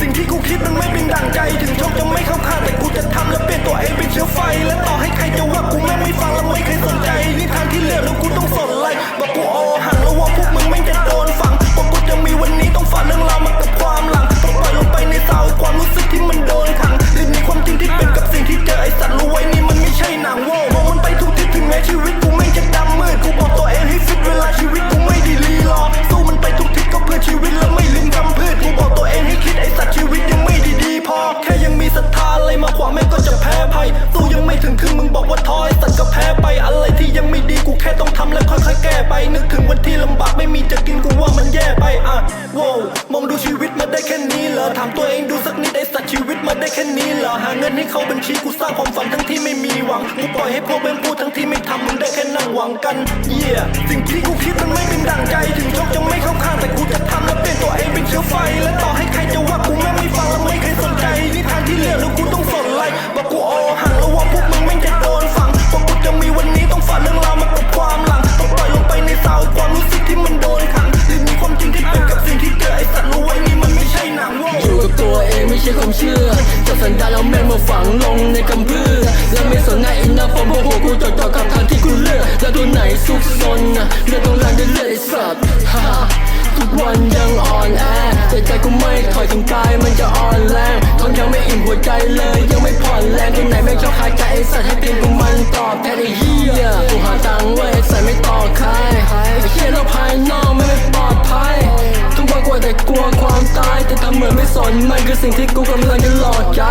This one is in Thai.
สิ่งที่กูคิดมันไม่เป็นดั่งใจ ถึงชกจะไม่เข้าข้างแต่กูจะทำและ แพ้ไปยสู้ยังไม่ถึงครึ่งมึงบอกว่าท้อยสัตว์ก็แพ้ไปอะไรที่ยังไม่ดีกูแค่ต้องทำและค่อยๆแก้ไป นึกถึงวันที่ลำบากไม่มีจะกินกูว่ามันแย่ไปอะโว้มองดูชีวิตมาได้แค่นี้เหรอถามตัวเองดูสักนิดไอ้สัตว์ชีวิตมาได้แค่นี้เหรอหาเงินให้เขาบัญชีกูสร้างความฝันทั้งที่ไม่มีหวังกูปล่อยให้พวกเป็นผู้ทั้งที่ไม่ทำมึงได้แค่นั่งหวังกันเยี่สิ่งที่กูคิดมันไม่เป็นดั่งใจ ถึงโชคจะไม่เข้าข้างแต่กูจะทำและเป็นตัวเองเป็นเชื้อไฟและต่อ ความเชื่อจับสันดาลแล้วแม่งมาฝังลงในกำพือและไม่สนในอินเนอร์มพวกหัวกูจดจ่อกับทางที่กูเลือกแล้วตัวไหนซุกซนนะเลือดต้องรันได้เลือดไอ้สัตว์ฮ่าทุกวันยังอ่อนแอแต่ใจกูไม่ถอยถึงกายมันจะอ่อนแรงท้องยังไม่อิ่มหัวใจเลย ยังไม่ผ่อนแรงที่ไหนไม่ชอบคายใจไอ้สัตว์ให้เพียงกูมันต่อ มันคือสิ่งที่กูกำลังจะหลอกใจ